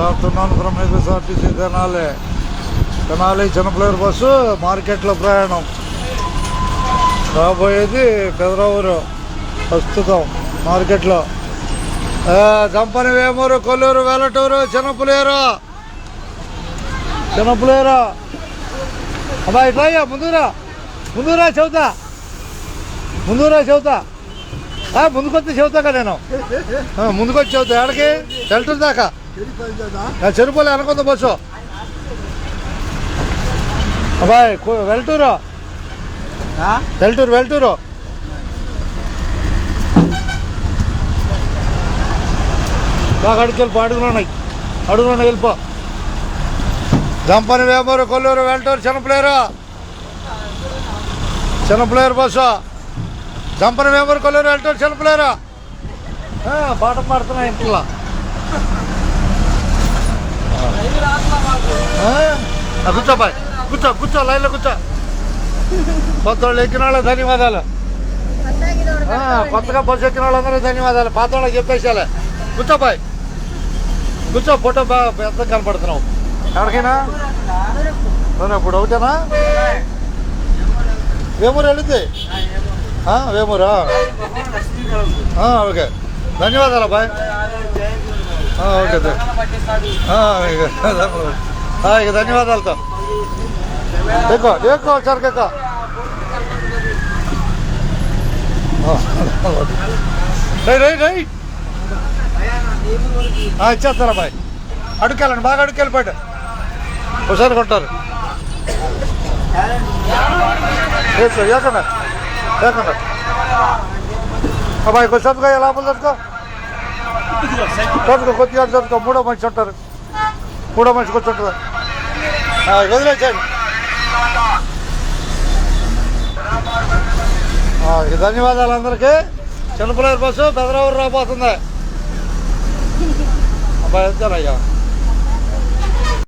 Afternoon from APSRTC Tenali. Tenali చిన్నపిల్లర్ bus మార్కెట్లో ప్రయాణం. రాబోయేది పెదరావురు ప్రస్తుతం మార్కెట్లో. ఆ, జంపని వేమూరు కొల్లూరు వెల్లటూరు చిన్నపులేరు. చిన్నపులేరు. అబ్బా ఇట్లా అయ్యా ముందురా ముందురా చెబుతా ముందురా చెబుతా ముందుకొచ్చి చెబుతాక నేను? ముందుకొచ్చి చెబుతా ఎక్కడికి? వెళ్తుంది దాకా. చెరుపులు వెనకొంద బస్సు. అబ్బాయి వెల్టూరు వెల్టూరు వెల్టూరు బాగా అడుగు వెళ్ళిపో అడుగులు ఉన్నాయి. అడుగులు ఉన్నాయి వెళ్ళిపో జంపని వేమూరు కొల్లూరు వెల్టూరు చిన్నపిల్లేరు. చిన్నపిల్లేరు బస్సు. జంపని వేమూరు కొల్లూరు వెల్టూరు చిన్నపిల్లేరు. ఆ, పాట పాడుతున్నాయి ఇంట్లో. కూర్చో బాయ్. కూర్చో కూర్చో లైన్లో కూర్చో. కొత్త వాళ్ళు ఎక్కిన వాళ్ళకి ధన్యవాదాలు. కొత్తగా బస్సు ఎక్కిన వాళ్ళందరూ ధన్యవాదాలు. పాత వాళ్ళకి చెప్పేసాలే కూర్చో బాయ్. కూర్చో ఫోటో బాగా పెద్ద కనపడుతున్నావు. అవునా, ఇప్పుడు ఒకటేనా? వేమూరు వెళితే వేమూరా? ఓకే. ధన్యవాదాలు బాయ్. ఓకే ఆ, ఇక ధన్యవాదాలతో. ఎక్కువ ఎక్కువ సార్ ఎక్కువ ఇచ్చేస్తారా బాయ్? అడుకెళ్ళండి బాగా అడుకెళ్ళిపోయాడు ఒకసారి కొంటారు. ఏకండి అబ్బాయి కొంచెం చదువుకో లోపల చదువుకో చదువుకో కొద్దిగా చదువుకో మూడో మనిషి ఉంటారు. కూడా మనిషి కూర్చుంటుంది ఆ, ధన్యవాదాలు అందరికీ చిన్నపిల్లల బస్సు పెదరావురు రాబోతుంది. అబ్బాయి వెళ్తారయ్యా